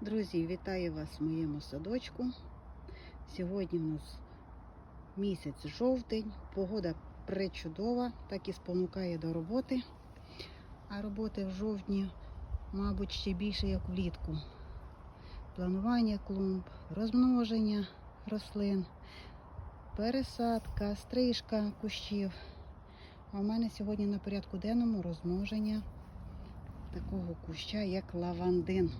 Друзі, вітаю вас в моєму садочку. Сьогодні в нас місяць жовтень, погода пречудова, так і спонукає до роботи. А роботи в жовтні, мабуть, ще більше, як влітку. Планування клумб, розмноження рослин, пересадка, стрижка кущів. А в мене сьогодні на порядку денному розмноження такого куща, як лавандин.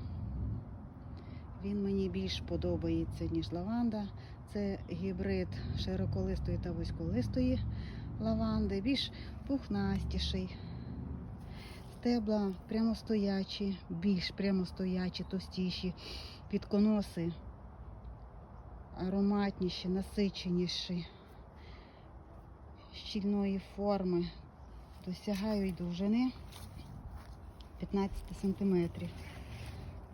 Він мені більш подобається, ніж лаванда. Це гібрид широколистої та вузьколистої лаванди, більш пухнастіший. Стебла прямостоячі, більш прямостоячі, товстіші, підконоси ароматніші, насиченіші, щільної форми, досягають довжини 15 сантиметрів.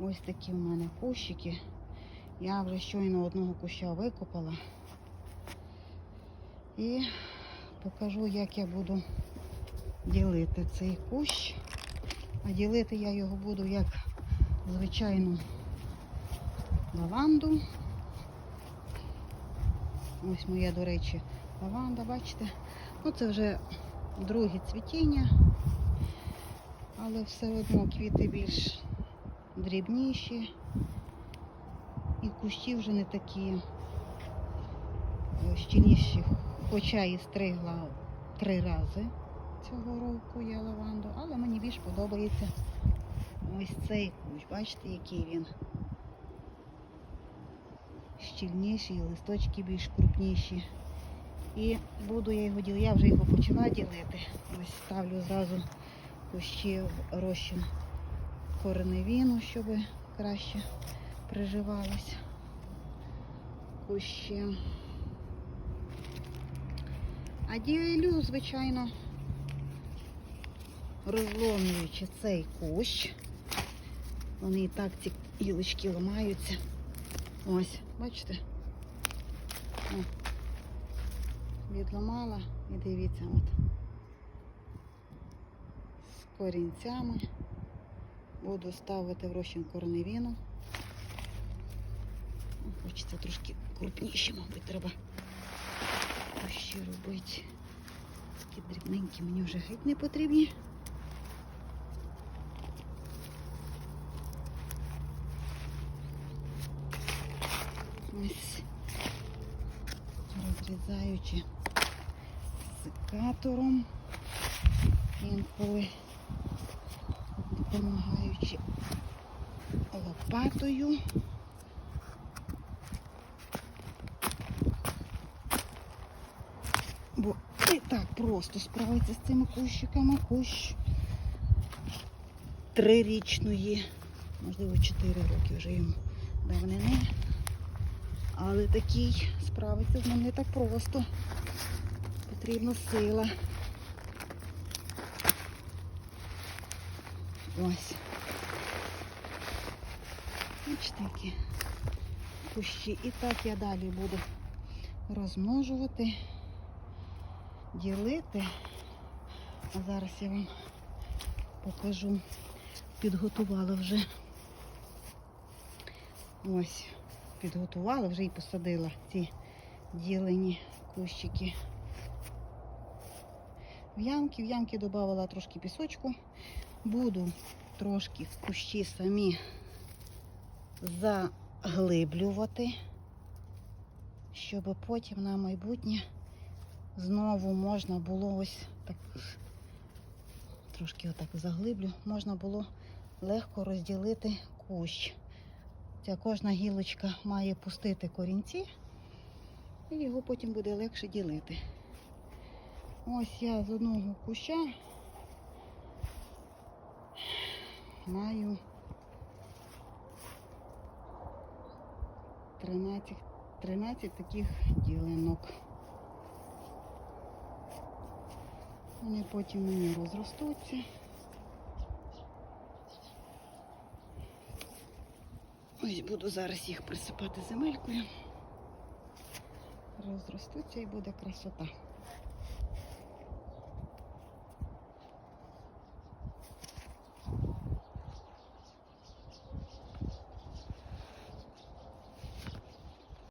Ось такі в мене кущики. Я вже щойно одного куща викопала. І покажу, як я буду ділити цей кущ. А ділити я його буду як звичайну лаванду. Ось моя, до речі, лаванда, бачите? Ну, це вже друге цвітіння, але все одно квіти більш дрібніші. І кущі вже не такі щільніші, хоча і стригла три рази цього року я лаванду, але мені більш подобається ось цей кущ. Бачите, який він щільніший, листочки більш крупніші. І буду я його ділити, я вже його почала ділити. Ось ставлю зразу кущі в розчин кореневіну, щоб краще приживалось кущі. А ділю, звичайно, розломлюючи цей кущ. Вони і так ці гілочки ламаються. Ось, бачите? О, відламала і дивіться, от. З корінцями. Буду ставити в розчин корневіну. Хочеться трошки крупніше, мабуть, треба ще робити. Такі дрібненькі мені вже геть не потрібні. Ось розрізаючи секатором, інколи допомагаючи лопатою. Бо не так просто справитися з цими кущиками. Кущ трирічної, можливо, чотири роки вже йому давнини. Але такий справитися з ним не так просто. Потрібна сила. Ось. Бачите, які кущі. І так я далі буду розмножувати, ділити. А зараз я вам покажу, підготувала вже. Ось, підготувала, вже і посадила ці ділені кущики. В ямки, в ямки додавала трошки пісочку. Буду трошки в кущі самі заглиблювати, щоб потім на майбутнє знову можна було ось так трошки отак заглиблю, можна було легко розділити кущ. Ця кожна гілочка має пустити корінці, і його потім буде легше ділити. Ось я з одного куща маю 13, 13 таких ділянок. Вони потім мені розростуться. Ось буду зараз їх присипати земелькою. Розростуться і буде красота.